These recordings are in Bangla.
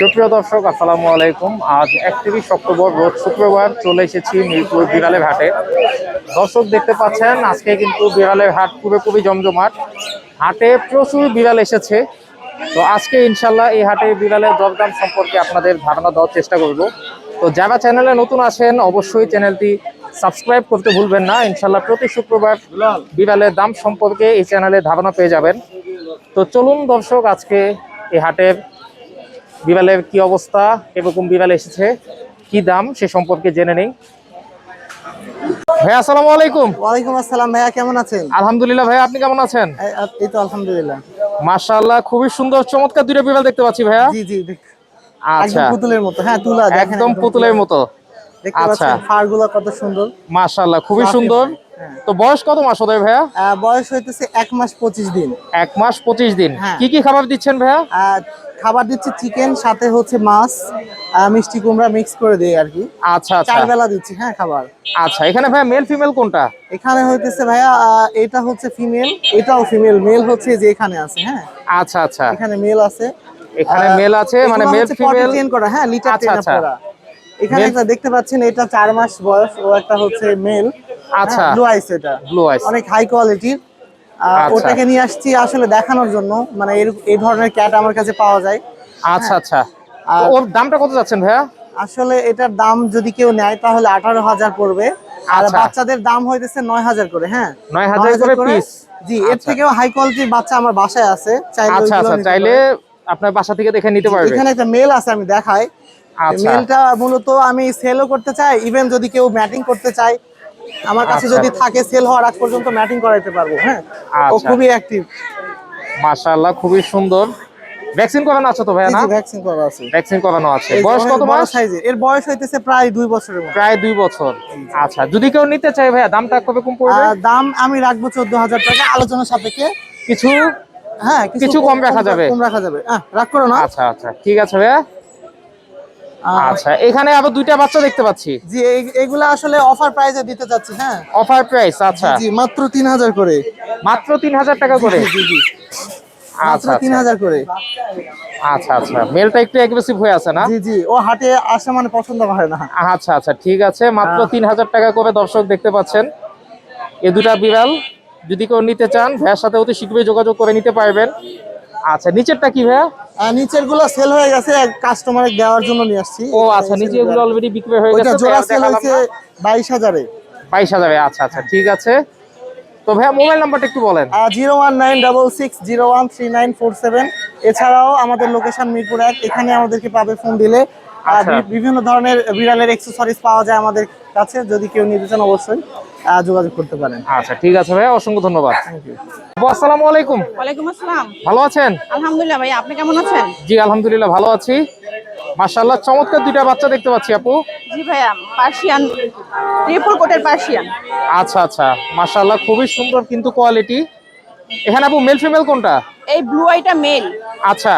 সুপ্রিয় দর্শক, আসসালামু আলাইকুম। আজ একত্রিশ অক্টোবর, রোজ শুক্রবার চলে এসেছি মিরপুর বিড়ালের হাটে। দর্শক দেখতে পাচ্ছেন, আজকে কিন্তু বিড়ালের হাট খুবই জমজমাট। হাটে প্রচুর বিড়াল এসেছে। তো আজকে ইনশাল্লাহ এই হাটে বিড়ালের দরদাম সম্পর্কে আপনাদের ধারণা দেওয়ার চেষ্টা করব। তো যারা চ্যানেলে নতুন আসেন, অবশ্যই চ্যানেলটি সাবস্ক্রাইব করতে ভুলবেন না। ইনশাল্লাহ প্রতি শুক্রবার বিড়ালের দাম সম্পর্কে এই চ্যানেলে ধারণা পেয়ে যাবেন। তো চলুন দর্শক, আজকে এই হাটের বিড়ালের কি অবস্থা এরকম বিড়াল এসেছে কি দাম সে সম্পর্কে জেনে নেই। ভাই আসসালামু আলাইকুম। ওয়ালাইকুম আসসালাম ভাইয়া কেমন আছেন? আলহামদুলিল্লাহ ভাই আপনি কেমন আছেন? এই- এই তো আলহামদুলিল্লাহ। মাশাআল্লাহ খুবই সুন্দর চমৎকার দুটো বিড়াল দেখতে পাচ্ছি ভাইয়া। জি জি আচ্ছা। পুতুলের মতো হ্যাঁ তুলা একদম পুতুলের মতো। আচ্ছা। কত সুন্দর। মাশাআল্লাহ খুবই সুন্দর। তো বয়স কত মাস ওদের ভাইয়া? বয়স হইতেছে এক মাস পঁচিশ দিন। এক মাস পঁচিশ দিন। হ্যাঁ। কি কি খাবার দিচ্ছেন ভাইয়া? খাবার দিচ্ছি চিকেন সাথে হচ্ছে মাছ মিষ্টি কুমড়া মিক্স করে দিই আর কি। আচ্ছা আচ্ছা। চার বেলা দিচ্ছি হ্যাঁ খাবার। আচ্ছা এখানে ভাইয়া মেল ফিমেল কোনটা? এখানে হইতেছে ভাইয়া এটা হচ্ছে ফিমেল এটাও ফিমেল মেল হচ্ছে যে এখানে আছে হ্যাঁ। আচ্ছা আচ্ছা। এখানে মেল আছে। এখানে মেল আছে মানে মেল ফিমেল train করা হ্যাঁ লিটার আচ্ছা, ট্রেন আচ্ছা। করা। এখানে একটা দেখতে পাচ্ছেন এটা চার মাস বয়স ও একটা হচ্ছে মেল আচ্ছা। ব্লু আইস এটা। ব্লু আইস অনেক হাই কোয়ালিটির আচ্ছা। ওটাকে নিয়ে আসছি আসলে দেখানোর জন্য। মানে এই ধরনের ক্যাট আমার কাছে পাওয়া যায়। আচ্ছা আচ্ছা। ওর দামটা কত যাচ্ছেন ভাইয়া? আসলে এটার দাম যদি কেউ নেয় তাহলে আঠারো হাজার পড়বে। আর আচ্ছা। বাচ্চাদের দাম হইতেছে নয় হাজার করে হ্যাঁ। 9,000 করে piece? জি এর আচ্ছা। থেকেও হাই কোয়ালিটির বাচ্চা আমার বাসায় আছে। চাইলে আপনার বাসা থেকে দেখে নিতে পারবে। এখানে একটা মেল আছে আমি দেখাই। মেলটা মূলত আমি সেলও করতে চাই ইভেন যদি কেউ ম্যাটিং করতে চায় আমার কাছে আচ্ছা। যদি থাকে সেল হওয়ার আজ পর্যন্ত ম্যাটিং করাইতে পারব হ্যাঁ? ও আচ্ছা। খুবই অ্যাক্টিভ মাশাআল্লাহ খুবই সুন্দর। ভ্যাকসিন করানো আছে তো ভাইয়া না? ভ্যাকসিন করা আছে। ভ্যাকসিন করানো আছে। বয়স কত বড় মাস সাইজের এর বয়স হইতেছে প্রায় দুই বছরের মতো। প্রায় দুই বছর। আচ্ছা যদি কেউ নিতে চায় ভাইয়া দামটা কবে কম পড়বে? দাম আমি রাখব চোদ্দ হাজার টাকা আলোচনা সাপেক্ষে। কিছু হ্যাঁ কিছু কম রাখা যাবে? কম রাখা যাবে। হ্যাঁ রাখ করো না। আচ্ছা আচ্ছা ঠিক আছে ভাইয়া। আচ্ছা এখানে আবার দুইটা বাচ্চা দেখতে পাচ্ছি। জি এগুলা আসলে অফার প্রাইসে দিতে চাচ্ছি হ্যাঁ? অফার প্রাইস আচ্ছা। জি মাত্র তিন হাজার করে। মাত্র তিন হাজার টাকা করে? জি জি আচ্ছা তিন আচ্ছা। হাজার করে। আচ্ছা আচ্ছা। মেলটা একটু অ্যাগ্রেসিভ হয়ে আছে না? জি জি ও হাটে আসে মানে পছন্দ করে না। আচ্ছা আচ্ছা ঠিক আছে। মাত্র হ্যাঁ। তিন হাজার টাকা করে দর্শক দেখতে পাচ্ছেন। এ দুটা বিড়াল যদি কেউ নিতে চান ভ্যার সাথে অতি শীঘ্রই যোগাযোগ করে নিতে পারবেন। আচ্ছা নিচেরটা কি ভাইয়া? নিচেরগুলো সেল হয়ে গেছে কাস্টমার দেওয়ার জন্য নিয়ে আসছি। ও আচ্ছা অলরেডি বিক্রি হয়ে গেছে জোড়া সেল হয়েছে বাইশ হাজারে। বাইশ হাজারে আচ্ছা আচ্ছা ঠিক আছে। তো ভাইয়া মোবাইল নাম্বারটা একটু বলেন। Zero one nine double six zero one three nine four seven. এছাড়াও আমাদের লোকেশন মিরপুর এক এখানে আমাদেরকে পাবে ফোন দিলে বিভিন্ন ধরনের বিড়ালের এক্সেসরিজ পাওয়া যায় আমাদের কাছে যদি কেউ নিতে চান অবশ্যই আহ, যোগাযোগ করতে পারেন। আচ্ছা ঠিক আছে ভাইয়া অসংখ্য ধন্যবাদ। আসসালামু আলাইকুম। ওয়ালাইকুম আসসালাম। ভালো আছেন? আলহামদুলিল্লাহ ভাই আপনি কেমন আছেন? জি আলহামদুলিল্লাহ ভালো আছি। মাশাআল্লাহ চমৎকার দুইটা বাচ্চা দেখতে পাচ্ছি আপু। জি ভাইয়া পার্সিয়ান ট্রিপল কোটের পার্সিয়ান। আচ্ছা আচ্ছা মাশাআল্লাহ খুবই সুন্দর কিন্তু কোয়ালিটি এখানে আপু মেল ফিমেল কোনটা? এই ব্লু আইটা মেল আচ্ছা।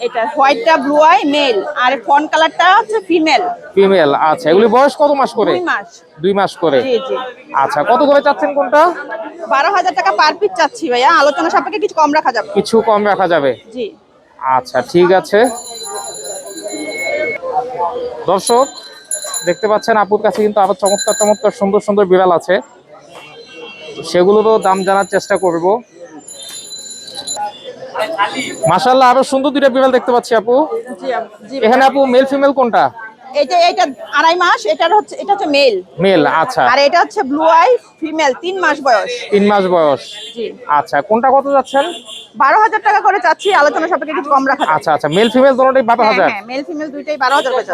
এটা হোয়াইটটা ব্লু আই মেল আর ফন কালারটা হচ্ছে ফিমেল ফিমেল আচ্ছা। এগুলি বয়স কত মাস করে? দুই মাস। দুই মাস করে। জি জি। আচ্ছা কত করে চাচ্ছেন কোনটা? বারো হাজার টাকা পার পিস চাচ্ছি ভাইয়া। আলোচনা সাপেক্ষে কিছু কম রাখা যাবে। কিছু কম রাখা যাবে? জি। আচ্ছা ঠিক আছে। দর্শক দেখতে পাচ্ছেন আপুর কাছে কিন্তু আবার চমৎকার চমৎকার সুন্দর সুন্দর বিড়াল আছে। সেগুলোরও দাম জানার চেষ্টা করব। মাশাল্লাহ আরও সুন্দর দুইটা বিড়াল দেখতে পাচ্ছি আপু। এখানে আপু মেল ফিমেল কোনটা? এইটা এইটা আড়াই মাস এটার হচ্ছে এটা হচ্ছে মেল মেল আচ্ছা। আর এটা হচ্ছে ব্লু আই ফিমেল তিন মাস বয়স। তিন মাস বয়স। জি। আচ্ছা কোনটা কত যাচ্ছেন? বারো হাজার টাকা করে চাচ্ছি আলোচনা সাপেক্ষে কিছু কম রাখা আচ্ছা আচ্ছা মেল ফিমেল দুটোটাই বারো হ্যাঁ হাজার। হ্যাঁ মেল ফিমেল দুইটাই বারো হাজার করে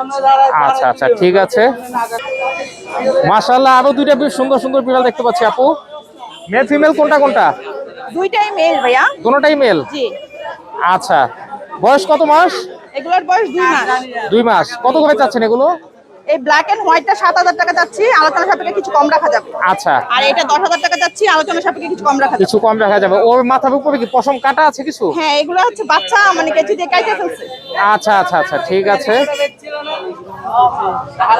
আচ্ছা আচ্ছা ঠিক আছে। মাশাল্লাহ আরও দুইটা বেশ সুন্দর সুন্দর বিড়াল দেখতে পাচ্ছি আপু। মেল ফিমেল কোনটা কোনটা? দুইটাই মেল ভাইয়া। দুটোটাই মেল জি। আচ্ছা। বয়স কত মাস? এগুলোর বয়স দুই মাস। দুই মাস। কত করে চাচ্ছেন এগুলো? এই ব্ল্যাক এন্ড হোয়াইটটা সাত হাজার টাকা চাচ্ছি আলোচনা সাপেক্ষে কিছু কম রাখা যাবে। আচ্ছা। আর এটা দশ হাজার টাকা চাচ্ছি আলোচনা সাপেক্ষে কিছু কম রাখা কিছু কম রাখা যাবে। ওর মাথার উপরে কি পশম কাটা আছে কিছু? হ্যাঁ এগুলো হচ্ছে বাচ্চা মানে কেজি দিয়ে কাইটে ফেলছে। আচ্ছা আচ্ছা আচ্ছা ঠিক আছে।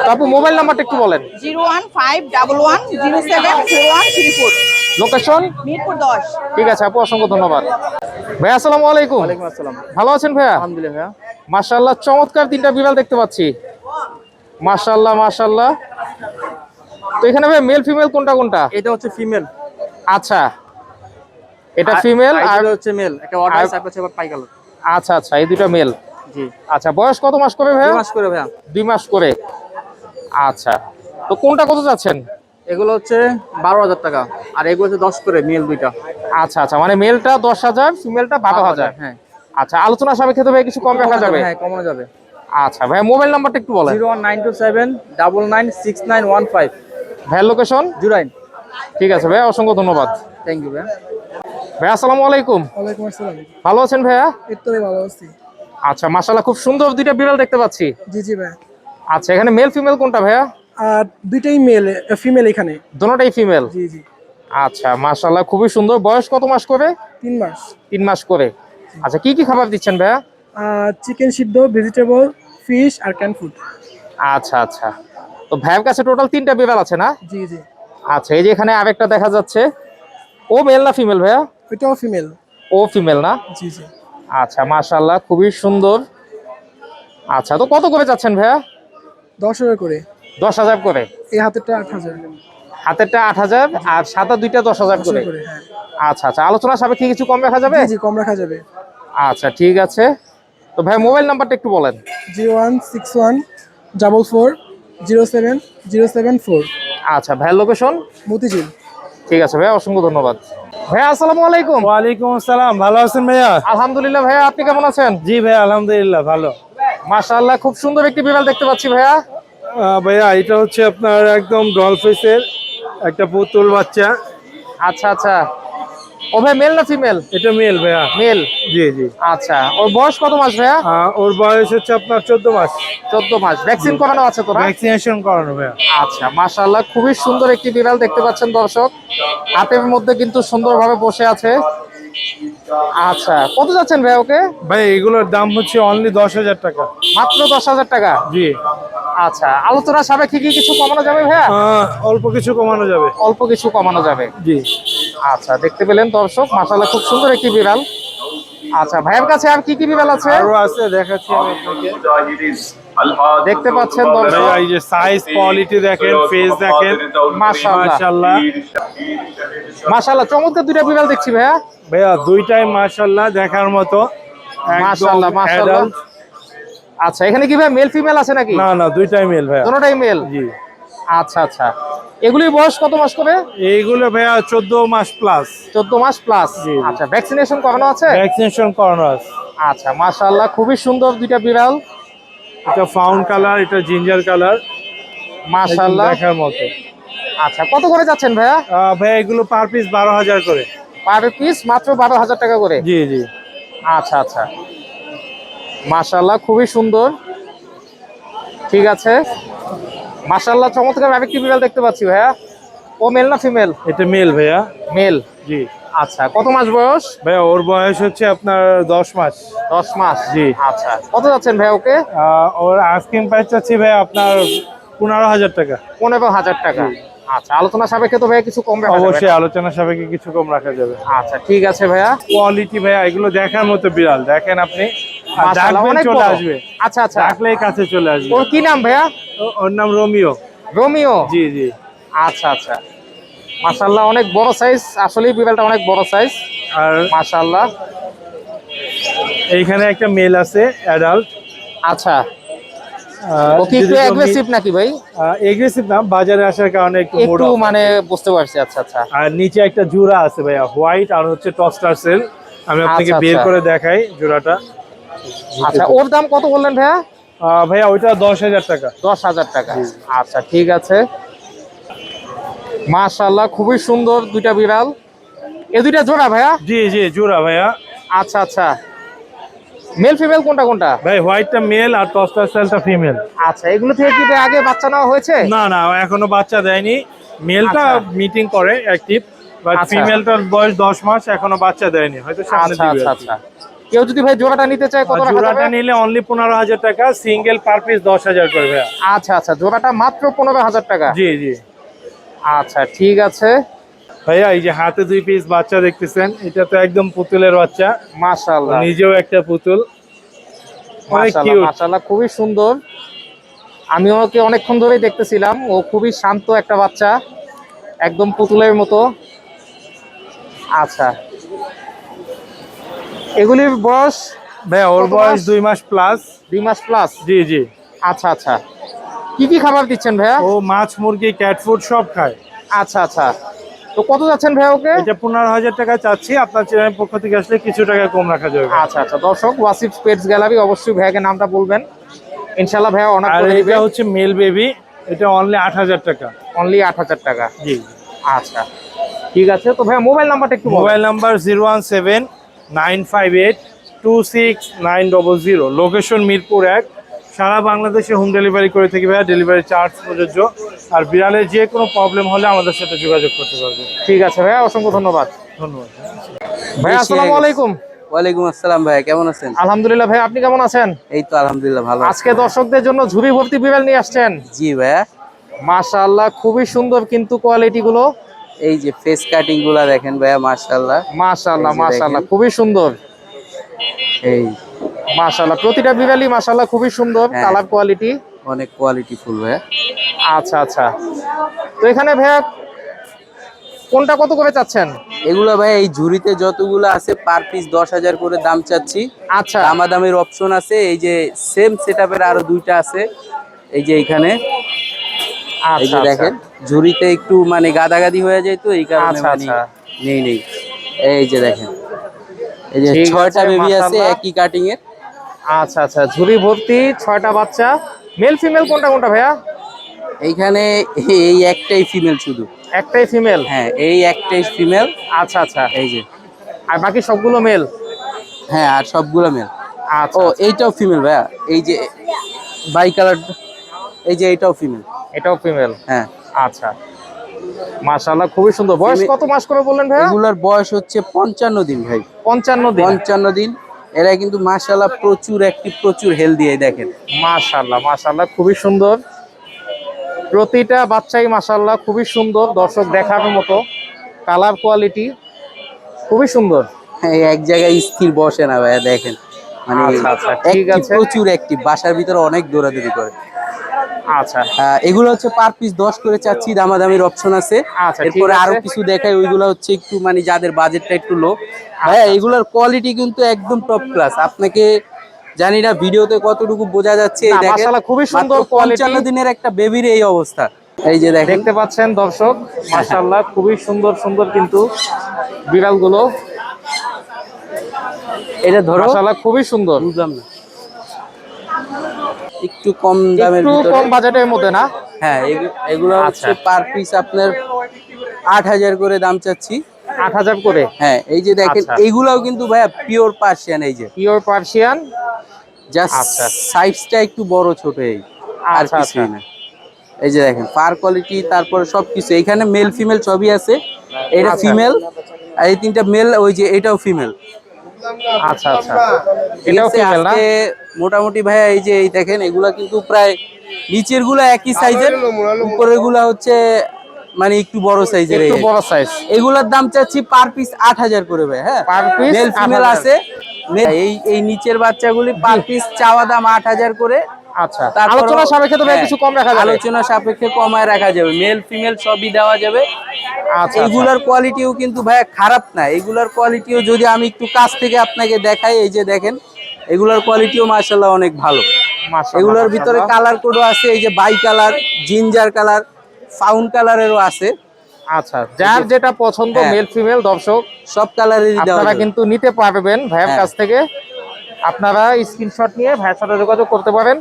তারপর মোবাইল নাম্বারটা একটু বলেন। Zero one five double one zero seven four one three four. Location Mirpur দশ। ঠিক আছে আপু অসংখ্য ধন্যবাদ। ভাইয়া আসসালামু আলাইকুম। ওয়ালাইকুম আসসালাম। ভালো আছেন ভাইয়া? আলহামদুলিল্লাহ ভাইয়া। মাশাল্লাহ চমৎকার তিনটা বিড়াল দেখতে পাচ্ছি। মাশাল্লাহ মাশাল্লাহ তো এখানে ভাই মেল ফিমেল কোনটা কোনটা? এটা হচ্ছে ফিমেল আচ্ছা। এটা ফিমেল আর হচ্ছে মেল একটা অর্ডার সাইড হচ্ছে আবার পাই গেল আচ্ছা আচ্ছা এই দুটো মেল জি। আচ্ছা বয়স কত মাস করে ভাই? দুই মাস করে ভাইয়া। দুই মাস করে। আচ্ছা। তো কোনটা কত যাচ্ছেন? এগুলো হচ্ছে বারো হাজার টাকা আর এগুলো হচ্ছে দশ করে মেল দুইটা। আচ্ছা আচ্ছা মানে মেলটা দশ হাজার ফিমেলটা বারো হাজার। হ্যাঁ। আচ্ছা আলোচনা সাপেক্ষে তো ভাই কিছু কম রাখা যাবে হ্যাঁ কমানো যাবে। আচ্ছা ভাই মোবাইল নাম্বারটা একটু বলেন। Zero one nine two seven double nine six nine one five. ভাইয়ের লোকেশন জুরাইন। ঠিক আছে ভাই অসংখ্য ধন্যবাদ। থ্যাংক ইউ ভাইয়া। ভাই আসসালামু আলাইকুম। ওয়ালাইকুম আসসালাম। ভালো আছেন ভাইয়া? তো ভালো আছি। আচ্ছা মাশাল্লাহ খুব সুন্দর দুইটা বিড়াল দেখতে পাচ্ছি। জি জি ভাইয়া। আচ্ছা এখানে মেল ফিমেল কোনটা ভাইয়া? আর দুইটাই মেল ফিমেল এখানে। দুটোটাই ফিমেল জি জি। আচ্ছা মাশাল্লাহ খুবই সুন্দর। বয়স কত মাস করে? তিন মাস। তিন মাস করে। আচ্ছা কি কি খাবার দিচ্ছেন ভাইয়া? চিকেন সিদ্ধ ভেজিটেবল ফিশ আর ক্যান ফুড। আচ্ছা আচ্ছা। তো ভাইয়ের কাছে টোটাল তিনটা বিড়াল আছে না? জি জি। আচ্ছা এই যে এখানে আরেকটা দেখা যাচ্ছে। ও মেল না ফিমেল ভাইয়া? ওইটাও ফিমেল। ও ফিমেল না? জি জি। আচ্ছা মাশাল্লাহ খুবই সুন্দর। আচ্ছা তো কত করে যাচ্ছেন ভাইয়া? দশ হাজার করে। দশ হাজার করে? এই হাতেরটা আট হাজার। হাতেরটা আট হাজার আর সাদা দুইটা দশ হাজার করে। হ্যাঁ। আচ্ছা আচ্ছা আলোচনা সাপেক্ষে কিছু কম রাখা যাবে? জি কম রাখা যাবে। আচ্ছা ঠিক আছে। তো ভাই মোবাইল নাম্বারটা একটু বলেন। Zero one six one double four zero seven zero seven four. আচ্ছা ভাইয়ের লোকেশন মতিঝিল। ঠিক আছে ভাইয়া অসংখ্য ধন্যবাদ। ভাইয়া আসসালামু আলাইকুম। ওয়ালাইকুম আসসালাম ভালো আছেন ভাইয়া? আলহামদুলিল্লাহ ভাইয়া আপনি কেমন আছেন? জি ভাইয়া আলহামদুলিল্লাহ ভালো। মাশাআল্লাহ খুব সুন্দর একটি বিড়াল দেখতে পাচ্ছি ভাইয়া। ভাইয়া এটা হচ্ছে আপনার একদম ডলফিসের একটা পুতুল বাচ্চা। আচ্ছা আচ্ছা। ও ভাই মেল না ফিমেল এটা মেল ভাইয়া। মেল জি জি। আচ্ছা ওর বয়স কত মাস ভাইয়া? আহ, ওর বয়স হচ্ছে আপনার চোদ্দ মাস। চোদ্দ মাস। ভ্যাকসিন করানো আছে তো ভ্যাকসিনেশন করানো ভাইয়া। আচ্ছা মাশাআল্লাহ খুবই সুন্দর একটি বিড়াল দেখতে পাচ্ছেন দর্শক। হাতের মধ্যে কিন্তু সুন্দরভাবে বসে আছে। আচ্ছা কত যাচ্ছেন ভাই ওকে? ভাই এগুলোর দাম হচ্ছে অনলি দশ হাজার টাকা। মাত্র দশ হাজার টাকা? জি। আচ্ছা আলোচনা সাপেক্ষে কি কিছু কমানো যাবে ভাইয়া? অল্প কিছু কমানো যাবে। অল্প কিছু কমানো যাবে। জি। আচ্ছা দেখতে পেলেন দর্শক মাশাআল্লাহ খুব সুন্দর একটি বিড়াল। আচ্ছা ভাইয়ের কাছে আর কি কি বিড়াল আছে? আরও আছে দেখাচ্ছি আপনাকে। দেখতে পাচ্ছেন দর্শক। এই যে সাইজ কোয়ালিটি দেখেন ফেস দেখেন মাশাআল্লাহ। মাশাআল্লাহ। চমৎকার দুইটা বিড়াল দেখছি ভাইয়া। ভাইয়া দুইটাই মাশাআল্লাহ দেখার মতো। মাশাআল্লাহ মাশাআল্লাহ। আচ্ছা এখানে কি ভাই মেল ফিমেল আছে নাকি? না না দুইটাই মেল ভাইয়া। দুটোটাই মেল জি। আচ্ছা আচ্ছা। এগুলির বয়স কত মাস করে এইগুলো ভাইয়া চোদ্দ মাস প্লাস চোদ্দ মাস প্লাস। আচ্ছা ভ্যাকসিনেশন করানো আছে? ভ্যাকসিনেশন করানো আছে। আচ্ছা মাশাআল্লাহ খুবই সুন্দর দুইটা বিড়াল। এটা ফাউন্ড কালার এটা জিঞ্জার কালার। মাশাআল্লাহ। দেখার মতো। আচ্ছা কত করে যাচ্ছেন ভাইয়া? ভাইয়া এগুলো পার পিস বারো হাজার করে। পার পিস মাত্র বারো হাজার টাকা করে? জি জি। আচ্ছা আচ্ছা। মাশাআল্লাহ খুবই সুন্দর। ঠিক আছে। মাশাআল্লাহ চমৎকার আরেকটি বিড়াল দেখতে পাচ্ছি ভাইয়া? ও মেল না ফিমেল এটা মেল ভাইয়া। মেল জি। আচ্ছা কত মাস বয়স? ভাইয়া ওর বয়স হচ্ছে আপনার দশ মাস। দশ মাস? জি। আচ্ছা কত যাচ্ছেন ভাইয়া ওকে? ওর আস্কিং প্রাইস চাচ্ছি ভাইয়া আপনার পনেরো হাজার টাকা। পনেরো হাজার টাকা। আচ্ছা আলোচনা সাপেক্ষে তো ভাইয়া কিছু কম রাখা অবশ্যই আলোচনা সাপেক্ষে কিছু কম রাখা যাবে। আচ্ছা ঠিক আছে ভাইয়া। কোয়ালিটি ভাইয়া এগুলো দেখার মতো বিড়াল। দেখেন আপনি ডাকবেন চলে আসবে। আচ্ছা আচ্ছা। ডাকলেই কাছে চলে আসবে। ওর কি নাম ভাইয়া? ওর নাম রোমিও। রোমিও? জি জি। আচ্ছা আচ্ছা। অনেক বড় সাইজ আসলেই বিড়ালটা অনেক বড় সাইজ আর এইখানে একটা মেল আছে অ্যাডাল্ট আচ্ছা। নাকি ভাই? না বাজারে আসার কারণে একটু একটু মানে বুঝতে পারছি আচ্ছা আচ্ছা। আর নিচে একটা জোড়া আছে ভাইয়া হোয়াইট আর হচ্ছে টস্টার সেল আমি আপনাকে আচ্ছা, বের আচ্ছা। করে দেখাই জোড়াটা। আচ্ছা ওর দাম কত বললেন ভাইয়া? ভাইয়া ওইটা দশ হাজার টাকা। দশ হাজার টাকা। আচ্ছা ঠিক আছে। মাশাআল্লাহ খুবই সুন্দর দুইটা বিড়াল। এ দুইটা জোড়া ভাইয়া? জি জি জোড়া ভাইয়া। আচ্ছা আচ্ছা। মেল ফিমেল কোনটা কোনটা? ভাই হোয়াইটটা মেল আর টস্টার সেলটা ফিমেল। আচ্ছা এগুলো থেকে কি আগে বাচ্চা নেওয়া হয়েছে? না না এখনও বাচ্চা দেয়নি। মেলটা আচ্ছা। মিটিং করে অ্যাক্টিভ বাট আচ্ছা। ফিমেলটার বয়স দশ মাস এখনও বাচ্চা দেয়নি। হয়তো সামনে আচ্ছা দিবে আচ্ছা আচ্ছা। কেউ যদি ভাই জোড়াটা নিতে চায় কত টাকা জোড়াটা নিলে অনলি পনেরো হাজার টাকা সিঙ্গেল পার পিস দশ হাজার করে ভাইয়া। আচ্ছা আচ্ছা জোড়াটা মাত্র পনেরো হাজার টাকা? জি জি। আচ্ছা ঠিক আছে। ভাইয়া এই যে হাতে দুই পিস বাচ্চা দেখতেছেন এটা তো একদম পুতুলের বাচ্চা। মাশাআল্লাহ। নিজেও একটা পুতুল। অনেক মাশাআল্লাহ কিউট মাশাআল্লাহ খুবই সুন্দর। আমি ওকে অনেকক্ষণ ধরেই দেখতেছিলাম ও খুবই শান্ত একটা বাচ্চা একদম পুতুলের মতো। আচ্ছা। এগুলির বয়স ভাইয়া ওর বয়স দুই মাস প্লাস দুই মাস প্লাস জি জি। আচ্ছা আচ্ছা। কি কি খাবার দিচ্ছেন ভাইয়া? ও মাছ মুরগি ক্যাট ফুড সব খায়। আচ্ছা আচ্ছা। তো কত যাচ্ছেন ভাইয়া ওকে? এটা পনেরো হাজার টাকা চাচ্ছি আপনার চ্যানেলের পক্ষ থেকে আসলে কিছু টাকা কম রাখা যাবে। আচ্ছা আচ্ছা। দর্শক ওয়াসিফ পেটস গ্যালারি অবশ্যই ভাইয়াকে নামটা বলবেন। ইনশাল্লাহ ভাইয়া অনেক আর এটা হচ্ছে মেল বেবি এটা অনলি আট হাজার টাকা। অনলি আট হাজার টাকা। জি। আচ্ছা। ঠিক আছে তো ভাইয়া মোবাইল নাম্বারটা একটু mobile mobile number zero one seven nine five eight two six nine double zero. Location Mirpur এক। সারা বাংলাদেশে হোম ডেলিভারি করে থাকি ভাইয়া ডেলিভারি চার্জ প্রযোজ্য। আর বিড়ালের যে কোনো প্রবলেম হলে আমাদের সাথে যোগাযোগ করতে পারবে ঠিক আছে ভাইয়া অসংখ্য ধন্যবাদ। ধন্যবাদ। ভাইয়া আসসালামু আলাইকুম। ওয়ালাইকুম আসসালাম ভাই কেমন আছেন? আলহামদুলিল্লাহ ভাই আপনি কেমন আছেন? এই তো আলহামদুলিল্লাহ ভালো আজকে দর্শকদের জন্য ঝুড়ি ভর্তি বিড়াল নিয়ে আসছেন। জি ভাইয়া। মাশাআল্লাহ খুবই সুন্দর কিন্তু কোয়ালিটি গুলো। এই যে ফেস কাটিংগুলা দেখেন ভাইয়া মাশাআল্লাহ। মাশাআল্লাহ মাশাআল্লাহ খুবই সুন্দর। এই। মাশাআল্লাহ প্রতিটা বিড়ালই মাশাআল্লাহ খুবই সুন্দর হ্যাঁ। Colour quality. অনেক কোয়ালিটি ফুল ভাইয়া। আচ্ছা আচ্ছা। তো এখানে ভাইয়া কোনটা কত করে চাচ্ছেন? এগুলো ভাই এই ঝুড়িতে যতগুলো আছে পার পিস দশ হাজার করে দাম চাচ্ছি। আচ্ছা। দামাদামের অপশন আছে এই যে সেম সেটআপের আরও দুইটা আছে এই যে এখানে। এই আচ্ছা যে আচ্ছা। দেখেন ঝুড়িতে একটু মানে গাদাগাদি হয়ে যায় তো এই কারণে আচ্ছা, মানে আচ্ছা। নেই নেই। এই যে দেখেন। এই যে ছয়টা বেবি আছে একই কাটিং এর। আচ্ছা আচ্ছা ঝুড়ি ভর্তি ছয়টা বাচ্চা। মেল ফিমেল কোনটা কোনটা ভাইয়া? এইখানে এই একটাই ফিমেল শুধু। একটাই ফিমেল হ্যাঁ এই একটাই ফিমেল আচ্ছা আচ্ছা। এই যে। আর বাকি সবগুলো মেল হ্যাঁ আর সবগুলো মেল আচ্ছা ও এইটাও ফিমেল ভাইয়া। এই যে বাই কালার এই যে এইটাও ফিমেল এটাও ফিমেল হ্যাঁ। আচ্ছা। মাশাআল্লাহ খুবই সুন্দর। বয়স কত মাস করে বললেন ভাই এগুলার বয়স হচ্ছে পঞ্চান্ন দিন ভাই। পঞ্চান্ন দিন। পঞ্চান্ন দিন। এরা কিন্তু মাশাল্লাহ প্রচুর অ্যাক্টিভ প্রচুর হেলদি এই দেখেন। মাশাআল্লাহ মাশাআল্লাহ খুবই সুন্দর। প্রতিটা বাচ্চাই মাশাআল্লাহ খুবই সুন্দর। দর্শক দেখার মতো। কালার কোয়ালিটি খুবই সুন্দর। এই এক জায়গায় স্থির বসে না ভাইয়া দেখেন। মানে আচ্ছা, আচ্ছা, ঠিক আছে। প্রচুর অ্যাক্টিভ বাসার ভিতরে অনেক দৌড়াদৌড়ি করে। আচ্ছা। এগুলো হচ্ছে পার পিস দশ করে চাচ্ছি দামাদামির অপশন আছে। আচ্ছা, এরপরে আরও কিছু দেখাই ওইগুলো হচ্ছে একটু মানে যাদের বাজেটটা একটু লো ভাইয়া এগুলোর কোয়ালিটি কিন্তু একদম টপ ক্লাস আপনাকে জানি না ভিডিওতে কতটুকু বোঝা যাচ্ছে খুবই সুন্দর পঞ্চান্ন দিনের একটা বেবির এই অবস্থা। এই যে দেখতে পাচ্ছেন দর্শক মাশাআল্লাহ খুবই সুন্দর সুন্দর কিন্তু বিড়ালগুলো। এটা ধরো। খুবই সুন্দর। বুঝলাম না। একটু কম দামের একটু কম বাজেটের মধ্যে না? হ্যাঁ এগু- এগুলো হচ্ছে আচ্ছা। পার পিস আপনার আট হাজার করে দাম চাচ্ছি। আট হাজার করে? হ্যাঁ এই যে দেখেন আচ্ছা। এইগুলাও কিন্তু ভাইয়া পিওর পার্সিয়ান এই যে। পিওর পার্সিয়ান জাস্ট আচ্ছা। সাইজটা একটু বড় ছোট এই। আর আচ্ছা, কিছুই আচ্ছা। না। এই যে দেখেন পার কোয়ালিটি তারপরে সবকিছু। এখানে মেল ফিমেল সবই আছে। এটা আচ্ছা। ফিমেল আর এই তিনটা মেল ওই যে এটাও ফিমেল আচ্ছা আচ্ছা। এটাও ফিমেল না? মোটামুটি ভাইয়া এই যে এই দেখেন এগুলা কিন্তু প্রায় নিচেরগুলা একই সাইজের উপরেরগুলা হচ্ছে মানে একটু বড় সাইজের একটু বড় সাইজ এগুলার দাম চাচ্ছি পার পিস আট হাজার করে ভাই হ্যাঁ? পার পিস মেল ফিমেল আছে। এই এই নিচের বাচ্চাগুলি পার পিস চাওয়া দাম আট হাজার করে। আচ্ছা। আলোচনা সাপেক্ষে তো ভাই হ্যাঁ, কিছু কম রাখা যাবে। আলোচনা সাপেক্ষে কমায় রাখা যাবে। মেল ফিমেল সবই দেওয়া যাবে। আচ্ছা এগুলার কোয়ালিটিও কিন্তু ভাই খারাপ না। এগুলার কোয়ালিটিও যদি আমি একটু কাছ থেকে আপনাকে দেখাই এই যে দেখেন এগুলার কোয়ালিটিও মার্শাল্লাহ অনেক ভালো। এগুলোর ভিতরে কালার কোডও আছে এই যে bi colour ginger colour fawn কালারেরও আছে। আচ্ছা যার যেটা পছন্দ হ্যাঁ। মেল ফিমেল দর্শক সব কালারেরই দেওয়া আপনারা কিন্তু নিতে পারবেন ভাইয়ের হ্যাঁ। কাছ থেকে। আপনারা স্ক্রিনশট নিয়ে ভাইয়ের সাথে যোগাযোগ করতে পারেন।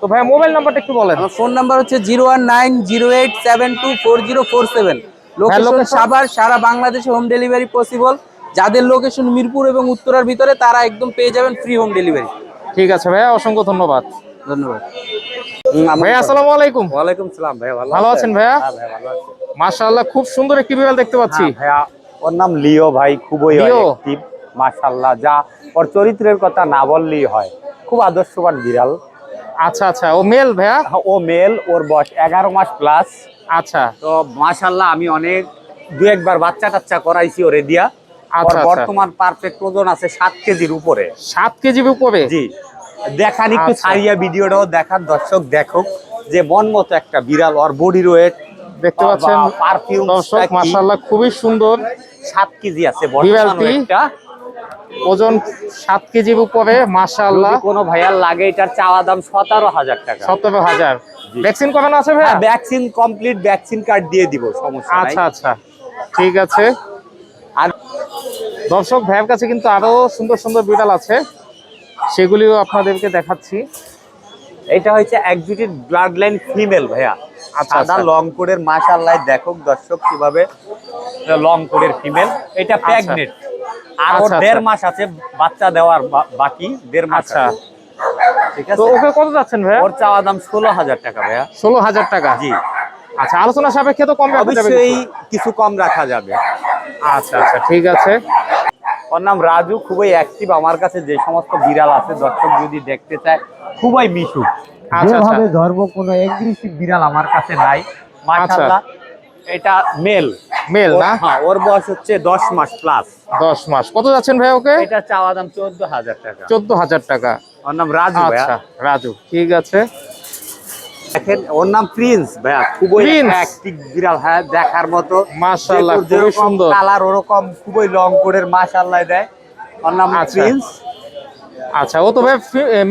তো ভাই মোবাইল নাম্বারটা একটু বলেন। আমার ফোন নাম্বার হচ্ছে zero one nine zero eight seven two four zero four seven location location? Savar সারা বাংলাদেশে হোম ডেলিভারি পসিবল যাদের লোকেশন মিরপুর এবং উত্তরার ভিতরে তারা একদম পেয়ে যাবেন ফ্রি হোম ডেলিভারি ঠিক আছে ভাইয়া অসংখ্য ধন্যবাদ। ধন্যবাদ। ভাইয়া আসসালামু আলাইকুম। ওয়ালাইকুম সালাম ভাইয়া ভালো ভালো আছেন? ভাইয়া? হ্যাঁ মাশাআল্লাহ খুব সুন্দর একটি বিড়াল দেখতে পাচ্ছি। হ্যাঁ, ভাইয়া ওর নাম লিও ভাই খুবই লিও? অ্যাক্টিভ মাশাআল্লাহ যা ওর চরিত্রের কথা না বললেই হয়। খুব আদর্শবান বিড়াল। আচ্ছা আচ্ছা ও মেল ভাইয়া? হ্যাঁ, ও মেল ওর বয়স এগারো মাস প্লাস আচ্ছা। তো আমি অনেক দু একবার বাচ্চা টাচ্চা করাইছি ওরে দিয়া। বর্তমান পারফেক্ট ওজন আছে সাত কেজির উপরে। সাত কেজি উপরে? জি। দেখান একটু আচ্ছা। সারিয়া ভিডিওটাও দেখান দর্শক দেখো যে মন মতো একটা বিড়াল ওর বডি ওয়েট দেখতে পাচ্ছেন পারফিউম দর্শক মাশাআল্লাহ খুবই সুন্দর। সাত কেজি আছে বিড়ালটি ওজন সাত কেজির উপরে মাশাআল্লাহ। কোনো ভাইয়ার লাগে এটার চাওয়া দাম সতেরো হাজার টাকা। সতেরো হাজার। ভ্যাকসিন করানো আছে ভাইয়া? ভ্যাকসিন কমপ্লিট ভ্যাকসিন কার্ড দিয়ে দিব সমস্যা নাই। আচ্ছা আচ্ছা। ঠিক আছে। আর দর্শক ভাইয়ের কাছে কিন্তু আরও সুন্দর সুন্দর বিড়াল আছে। সেগুলিও আপনাদেরকে দেখাচ্ছি। এটা হচ্ছে একজুটির ব্লাড লাইন ফিমেল ভাইয়া। আচ্ছা, সাদা আচ্ছা। লং কোডের মাশাআল্লাহ দেখো দর্শক কীভাবে লং কোডের ফিমেল এটা আর ওর আচ্ছা, দেড় আচ্ছা। মাস আছে বাচ্চা দেওয়ার বাকি দেড় মাস আচ্ছা। ঠিক আছে? ওকে কত যাচ্ছেন ভাইয়া? ওর চাওয়া দাম ষোলো হাজার টাকা ভাইয়া। ষোলো হাজার টাকা? জি। আচ্ছা আলোচনা সাপেক্ষে তো কম রাখা যাবে। কিছু কম রাখা যাবে। আচ্ছা আচ্ছা ঠিক আছে। ওর নাম রাজু খুবই অ্যাক্টিভ আমার কাছে যে সমস্ত বিড়াল আছে দর্শক যদি দেখতে চায় খুবই মিশুক। আচ্ছা আচ্ছা। যেভাবে ধরবো কোনো এগ্রেসিভ বিড়াল আমার কাছে নাই মাশাআল্লাহ। এটা মেল। মেল না? হ্যাঁ ওর বয়স হচ্ছে দশ মাস প্লাস দশ মাস। কত যাচ্ছেন ভাই ওকে? এটা চাওয়া দাম চোদ্দ হাজার টাকা। চোদ্দ হাজার টাকা। ওর নাম রাজু ভাইয়া। আচ্ছা রাজু ঠিক আছে। দেখেন ওর নাম প্রিন্স ভাইয়া। খুবই। অ্যাক্টিভ বিড়াল হ্যাঁ দেখার মতো। মাশাআল্লাহ, খুবই সুন্দর। কালার ওরকম খুবই লং কোডের মাশাআল্লাহ দেয়। ওর নাম আচ্ছা। প্রিন্স আচ্ছা ও তো ভাই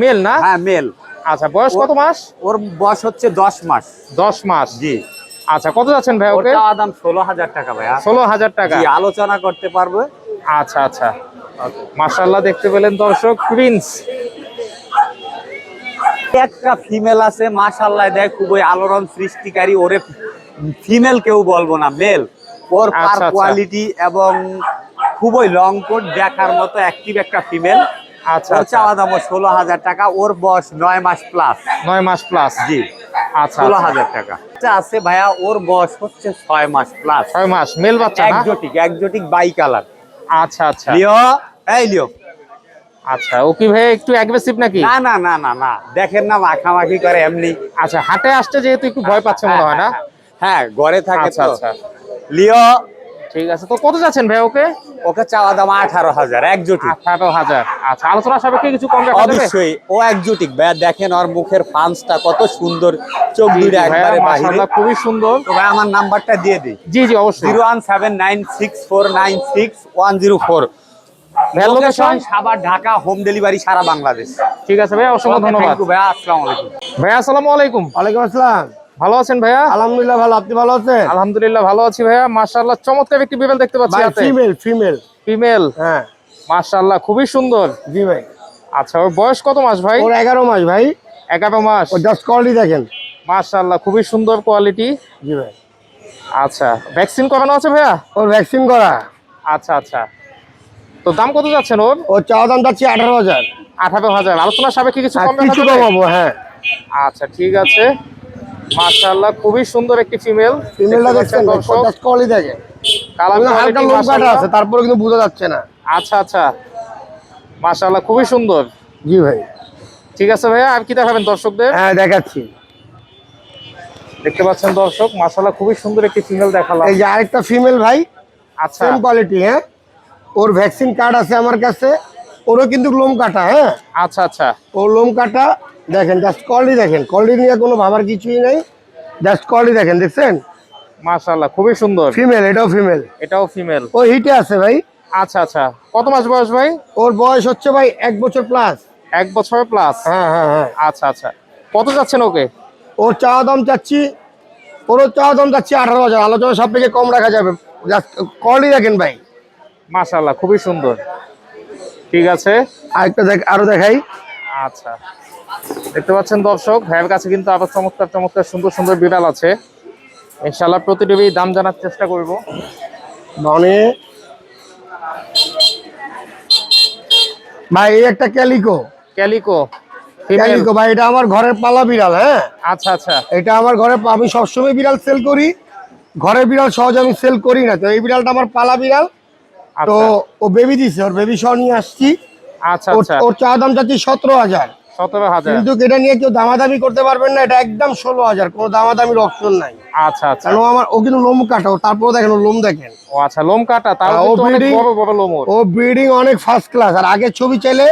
মেল না? হ্যাঁ মেল আচ্ছা বয়স কত মাস? ওর বয়স হচ্ছে দশ মাস। দশ মাস। জি। আচ্ছা কত যাচ্ছেন ভাই ওকে? চাওয়া দাম ষোলো হাজার টাকা ভাইয়া। ষোলো হাজার টাকা। জি আলোচনা করতে পারবে। আচ্ছা আচ্ছা। মাশাআল্লাহ দেখতে পেলেন দর্শক প্রিন্স একটা ফিমেল আছে মাশাআল্লাহ দেয় খুবই আলোড়ন সৃষ্টিকারী ওরে ফিমেল কেউ বলব না মেল ওর আচ্ছা, পার আচ্ছা। কোয়ালিটি এবং খুবই লং কোট দেখার মতো অ্যাক্টিভ একটা ফিমেল আচ্ছা আচ্ছা। চাওয়া দাম ষোলো হাজার টাকা ওর বয়স নয় মাস প্লাস নয় মাস প্লাস জি। আচ্ছা ষোলো আচ্ছা। হাজার টাকা। আছে ভাইয়া ওর বয়স হচ্ছে ছয় মাস প্লাস ছয় মাস মেল বাচ্চা একজোটিক একজোটিক বাই কালার আচ্ছা আচ্ছা। লিও এই লিও। আচ্ছা ও কি ভাই একটু অ্যাগ্রেসিভ নাকি? না না না না না। দেখেন না মাখামাখি করে এমনি। আচ্ছা হাটে আসছে যেহেতু একটু ভয় পাচ্ছে মনে হয় না? হ্যাঁ ঘরে থাকে আচ্ছা আচ্ছা। লিও ঠিক আছে তো কত যাচ্ছেন ভাই ওকে? ওকে চাওয়া দাম আঠারো হাজার একজোটিক আঠারো হাজার। আচ্ছা আলোচনা সাপেক্ষে কিছু কম অবশ্যই ও একজোটিক ভাইয়া দেখেন ওর মুখের ফান্সটা কত সুন্দর চোখ দুইটা একবারে বাহিরে। খুবই সুন্দর। তো ভাই আমার নাম্বারটা দিয়ে দিই। জি জি অবশ্যই। Zero one seven nine six four nine six one zero four. Location location? Dhaka home delivery সারা বাংলাদেশ। ঠিক আছে ভাইয়া অসংখ্য ধন্যবাদ। ভাইয়া আসসালামু আলাইকুম। ভাইয়া আসসালামু আলাইকুম। ওয়ালাইকুম আসসালাম। ভালো আছেন ভাইয়া? আলহামদুলিল্লাহ ভালো আপনি ভালো আছেন? আলহামদুলিল্লাহ ভালো আছি ভাইয়া। মাশাআল্লাহ চমৎকার একটি বিড়াল দেখতে পাচ্ছি ফিমেল ফিমেল ফিমেল হ্যাঁ। মাশাআল্লাহ খুবই সুন্দর। জি ভাই। আচ্ছা ওর বয়স কত মাস ভাই? ওর এগারো মাস ভাই। এগারো মাস। ও জাস্ট কোয়ালিটি দেখেন। মাশাআল্লাহ খুবই সুন্দর কোয়ালিটি জি ভাই। আচ্ছা ভ্যাকসিন করানো আছে ভাইয়া? ওর ভ্যাকসিন করা। আচ্ছা আচ্ছা। তো দাম কত যাচ্ছেন ওর? ওর চাওয়া দাম যাচ্ছে আঠারো হাজার। আঠারো হাজার। আলোচনা সাপেক্ষে কিছু কিছু? কমাবো হ্যাঁ। আচ্ছা ঠিক আছে। মাশাআল্লাহ খুবই সুন্দর একটি ফিমেল ফিমেলটা দেখছেন জাস্ট কোয়ালিটি দেখে। কালার ওখানে হালকা লোম কাটা আছে তারপরে কিন্তু বোঝা যাচ্ছে না। আচ্ছা আচ্ছা। মাশাআল্লাহ খুবই সুন্দর। জি ভাই। ঠিক আছে ভাইয়া আর কি দেখাবেন দর্শকদের? হ্যাঁ দেখাচ্ছি। দেখতে পাচ্ছেন দর্শক মাশাআল্লাহ খুবই সুন্দর একটি ফিমেল দেখালাম। এই যে আরেকটা ফিমেল ভাই আচ্ছা। কোয়ালিটি হ্যাঁ? ওর ভ্যাকসিন কার্ড আছে আমার কাছে। ওরও কিন্তু লোম কাটা হ্যাঁ? আচ্ছা আচ্ছা। ও লোম কাটা দেখেন জাস্ট কোয়ালিটি দেখেন। কোয়ালিটি নিয়ে কোনো ভাবার কিছুই নেই। জাস্ট কোয়ালিটি দেখেন দেখছেন? মাশাআল্লাহ খুবই সুন্দর। ফিমেল এটাও ফিমেল এটাও ফিমেল ও হিটে আছে ভাই। আচ্ছা আচ্ছা। কত মাস বয়স ভাই? ওর বয়স হচ্ছে ভাই এক বছর প্লাস এক বছর প্লাস হ্যাঁ হ্যাঁ হ্যাঁ। আচ্ছা আচ্ছা। কত যাচ্ছেন ওকে? ওর চাওয়া দাম চাচ্ছি ওর চাওয়া দাম চাচ্ছি আঠারো হাজার। আলোচনা সব থেকে কম রাখা যাবে। জাস্ট কোয়ালিটি দেখেন ভাই। মাশাআল্লাহ খুবই সুন্দর। ঠিক আছে? আরেকটা দেখ আরও দেখাই। আচ্ছা। দেখতে পাচ্ছেন দর্শক ভাইয়ের কাছে কিন্তু আবার চমৎকার চমৎকার সুন্দর সুন্দর বিড়াল আছে। ইনশাআল্লাহ প্রতিটি দাম জানার চেষ্টা করব। মানে? ভাই এই একটা ক্যালিকো। ক্যালিকো ক্যালিকো ভাই এটা আমার ঘরের পালা বিড়াল হ্যাঁ? আচ্ছা আচ্ছা। এটা আমার ঘরে আমি সবসময় বিড়াল সেল করি। ঘরের বিড়াল সহজে আমি সেল করি না তো এই বিড়ালটা আমার পালা বিড়াল। তো আচ্ছা। ও বেবি দিছে ওর বেবি সহ নিয়ে আসছি। আচ্ছা ওর- আচ্ছা। চা দাম চাচ্ছি সতেরো হাজার। সতেরো হাজার। কিন্তু এটা নিয়ে কেউ দামাদামি করতে পারবেন না এটা একদম ষোলো হাজার। কোনো দামাদামির অপশন নাই। আচ্ছা আচ্ছা। কেন আমার ও কিন্তু লোম কাটা তারপরে দেখেন লোম দেখেন। ও আচ্ছা লোম কাটা হ্যাঁ, ও অনেক বড় লোম। ও ব্রিডিং অনেক ফার্স্ট ক্লাস আর আগের ছবি চাইলে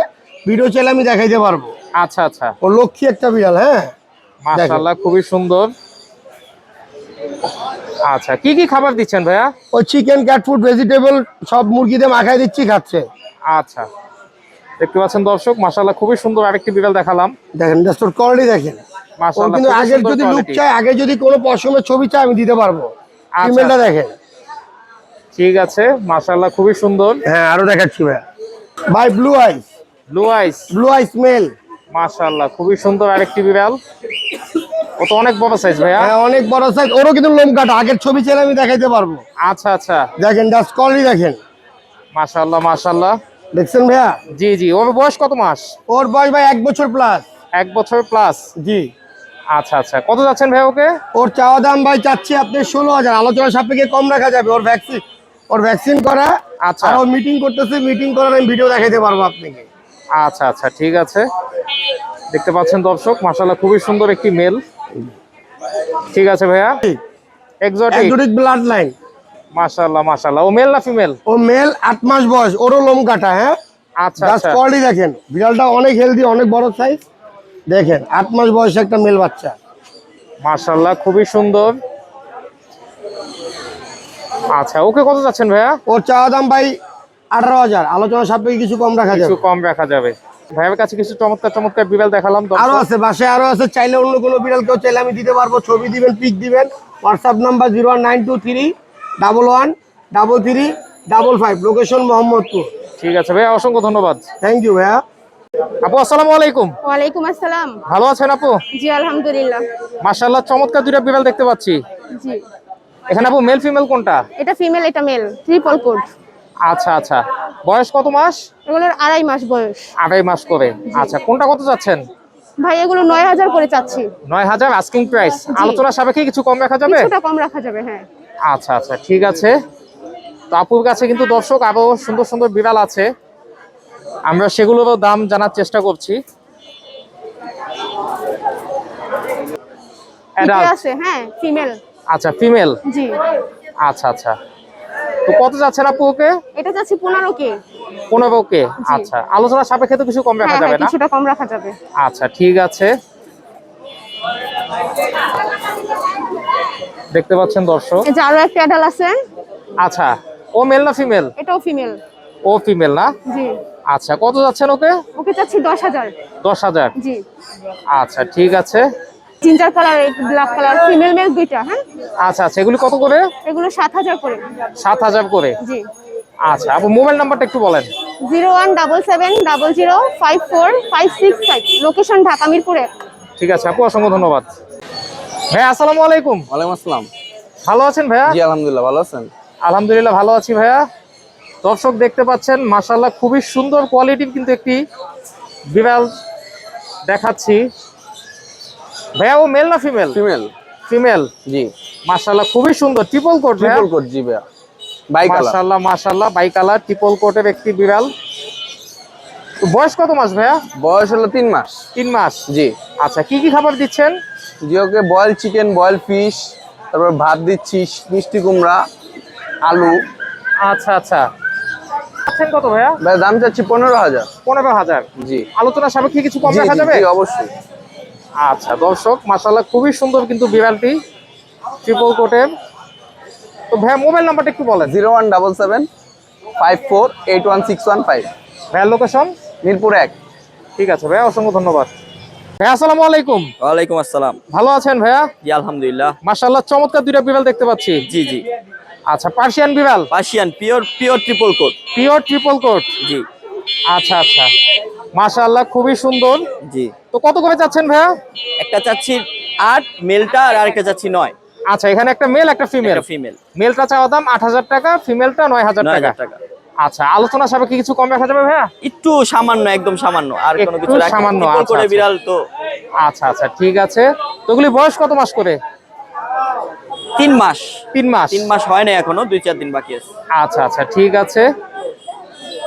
ভিডিও চাইলে আমি দেখাইতে পারব। আচ্ছা আচ্ছা। ও লক্ষ্মী একটা বিড়াল হ্যাঁ? মাশাআল্লাহ খুবই সুন্দর। আচ্ছা কি কি খাবার দিচ্ছেন ভাইয়া? ও চিকেন ক্যাট ফুড ভেজিটেবল সব মুরগিতে মাখাই দিচ্ছি খাচ্ছে। আচ্ছা। দেখতে পাচ্ছেন দর্শক মাশাআল্লাহ খুবই সুন্দর আরেকটি বিড়াল দেখালাম। দেখেন জাস্ট ওর কোয়ালিটি দেখেন। মাশাআল্লাহ কিন্তু সুন্দর যদি লুক চাই আগে যদি কোনো পশমের ছবি চাই আমি দিতে পারব। আচ্ছা। ফিমেলটা দেখেন। ঠিক আছে মাশাআল্লাহ খুবই সুন্দর। হ্যাঁ আরও দেখাচ্ছি ভাই ভাই blue eyes blue eyes blue eyes male মাশাআল্লাহ খুবই সুন্দর আরেকটি বিড়াল। ও তো অনেক বড় সাইজ ভাইয়া। হ্যাঁ অনেক বড় সাইজ ওরও কিন্তু লোম কাটা আগের ছবি চাইলে আমি দেখাইতে পারব। আচ্ছা আচ্ছা। দেখেন জাস্ট কোয়ালিটি দেখেন। মাশাআল্লাহ মাশাআল্লাহ। দেখছেন ভাইয়া? জি জি। ওর বয়স কত মাস? ওর বয়স ভাই এক বছর প্লাস এক বছর প্লাস জি। আচ্ছা আচ্ছা। কত যাচ্ছেন ভাই ওকে? ওর চাওয়া দাম ভাই চাচ্ছি আপনি ষোলো হাজার। আলোচনা সাপেক্ষে কম রাখা যাবে। ওর ভ্যাকসিন ওর ভ্যাকসিন করা আচ্ছা। আর ও মিটিং করতেছে মিটিং করার আমি ভিডিও দেখাইতে পারব আপনাকে। আচ্ছা আচ্ছা। ঠিক আছে। দেখতে পাচ্ছেন দর্শক মাশাআল্লাহ খুবই সুন্দর একটি মেল ঠিক আছে ভাইয়া? এক্সোটিক একজোটিক ব্লাড লাইন মাশাআল্লাহ মাশাআল্লাহ। ও মেল না ফিমেল ও মেল আট মাস বয়স। ওরও লোম কাটা হ্যাঁ? আচ্ছা আচ্ছা। কোয়ালিটি দেখেন। বিড়ালটা অনেক হেলদি অনেক বড় সাইজ দেখেন আট মাস বয়সে একটা মেল বাচ্চা। মাশাআল্লাহ খুবই সুন্দর। আচ্ছা ওকে কত যাচ্ছেন ভাইয়া? ওর চাওয়া দাম ভাই আঠারো হাজার। আলোচনা সাপেক্ষে কিছু কম রাখা যাবে। কিছু কম রাখা যাবে। ভাইয়ের কাছে কিছু চমৎকার চমৎকার বিড়াল দেখালাম আরও আছে বাসায় আরও আছে চাইলে অন্য কোনো বিড়াল কেউ চাইলে আমি দিতে পারব। ছবি দিবেন পিক দিবেন। WhatsApp number zero one nine two three double one double three double five location Mohammadpur. ঠিক আছে ভাইয়া অসংখ্য ধন্যবাদ। থ্যাংক ইউ ভাইয়া। আপু আসসালামু আলাইকুম। ওয়ালাইকুম আসসালাম। ভালো আছেন আপু? জি আলহামদুলিল্লাহ। মাশাআল্লাহ চমৎকার দুইটা বিড়াল দেখতে পাচ্ছি। জি। এখানে আপু মেল ফিমেল কোনটা? এটা ফিমেল এটা মেল ট্রিপল কোড আচ্ছা আচ্ছা। বয়স কত মাস? এগুলোর আড়াই মাস বয়স। আড়াই মাস করে। আচ্ছা কোনটা কত চাচ্ছেন? ভাই এগুলো নয় হাজার করে চাচ্ছি। নয় হাজার আস্কিং প্রাইস আলোচনা সাপেক্ষে কিছু কম রাখা যাবে? কিছুটা কম রাখা যাবে হ্যাঁ। আচ্ছা আচ্ছা ঠিক আছে। তো আপুর কাছে কিন্তু দর্শক আরও সুন্দর সুন্দর বিড়াল আছে। আমরা সেগুলোরও দাম জানার চেষ্টা করছি। আছে? হ্যাঁ ফিমেল আচ্ছা ফিমেল জি। আচ্ছা আচ্ছা। তো কত যাচ্ছেন আপু ওকে? এটা চাচ্ছি পনেরো কে। পনেরো কে আচ্ছা। আলোচনা সাপেক্ষে তো কিছু কম রাখা হ্যাঁ যাবে হ্যাঁ না? কিছুটা কম রাখা যাবে। আচ্ছা ঠিক আছে। দেখতে পাচ্ছেন দর্শক। এই যে আরও একটা অ্যাডাল আছে। আচ্ছা ও মেল না ফিমেল এটাও ফিমেল ও ফিমেল না? জি। আচ্ছা কত যাচ্ছেন ওকে? ওকে হাজার। দশ হাজার। জি। আচ্ছা ঠিক আছে। Ginger colour black colour female male দুইটা হ্যাঁ? আচ্ছা আচ্ছা এগুলি কত করে? এগুলো সাত হাজার করে। সাত হাজার করে? জি। আচ্ছা আপু মোবাইল নাম্বারটা একটু বলেন। Zero one double seven double zero five four five six five location Dhaka Mirpur. ঠিক আছে আপু অসংখ্য ধন্যবাদ। ভাইয়া আসসালামু আলাইকুম। ওয়ালাইকুম আসসালাম। ভালো আছেন ভাইয়া? জি আলহামদুলিল্লাহ ভালো আছেন? আলহামদুলিল্লাহ ভালো আছি ভাইয়া। দর্শক দেখতে পাচ্ছেন মাশাল্লাহ খুবই সুন্দর কোয়ালিটির কিন্তু একটি বিড়াল দেখাচ্ছি। ভাইয়া ও মেল না ফিমেল ফিমেল ফিমেল জি। মাশাল্লাহ খুবই সুন্দর। ট্রিপল কোট ট্রিপল কোড জি ভাইয়া। বাই কালার মাশাল্লাহ মাশাল্লাহ বাই কালার ট্রিপল কোটের একটি বিড়াল। বয়স কত মাস ভাইয়া? বয়স হলো তিন মাস। তিন মাস? জি। আচ্ছা কি কি খাবার দিচ্ছেন? জি okay boil chicken boil fish তারপর ভাত দিচ্ছি মিষ্টি কুমড়া আলু। আচ্ছা আচ্ছা। আছেন কত ভাইয়া? ভাই দাম চাচ্ছি পনেরো হাজার। পনেরো হাজার। জি। আলোচনা সাপেক্ষে কিছু কম রাখা যাবে? অবশ্যই। আচ্ছা দর্শক মাশাল্লাহ খুবই সুন্দর কিন্তু বিড়ালটি ট্রিপল কোটের তো ভাইয়া মোবাইল নাম্বারটা একটু বলেন। Zero one double seven five four eight one six one five ভাইয়ার লোকেশন মিরপুর এক। ঠিক আছে ভাইয়া অসংখ্য ধন্যবাদ। ভাইয়া আসসালামু আলাইকুম। ওয়ালাইকুম আসসালাম। ভালো আছেন ভাইয়া? জি আলহামদুলিল্লাহ। চমৎকার দুইটা বিড়াল দেখতে পাচ্ছি। জি জি। আচ্ছা পার্সিয়ান বিড়াল? Persian pure pure triple coat pure triple coat জি। আচ্ছা আচ্ছা। মাশাল্লাহ খুবই সুন্দর। জি। তো কত করে যাচ্ছেন ভাইয়া? একটা চাচ্ছি আট মেলটা আর আরেকটা চাচ্ছি নয়। আচ্ছা এখানে একটা মেল একটা ফিমেল একটা ফিমেল মেলটা চাওয়া দাম আট হাজার টাকা ফিমেলটা নয় হাজার টাকা। আচ্ছা আলোচনা সাপেক্ষে কিছু কম রাখা যাবে ভাইয়া? একটু সামান্য একদম সামান্য আর কোনো কিছু সামান্য, আচ্ছা, করে আচ্ছা। বিড়াল তো আচ্ছা আচ্ছা ঠিক আছে। তো ওগুলি বয়স কত মাস করে? তিন মাস। তিন মাস। তিন মাস হয় না এখনও দুই চার দিন বাকি আছে। আচ্ছা আচ্ছা ঠিক আছে।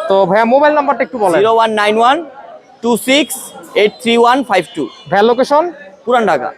তো ভাইয়া মোবাইল নাম্বারটা একটু বলেন। Zero one nine one two six eight three one five two ভাইয়া লোকেশন পুরান ঢাকা।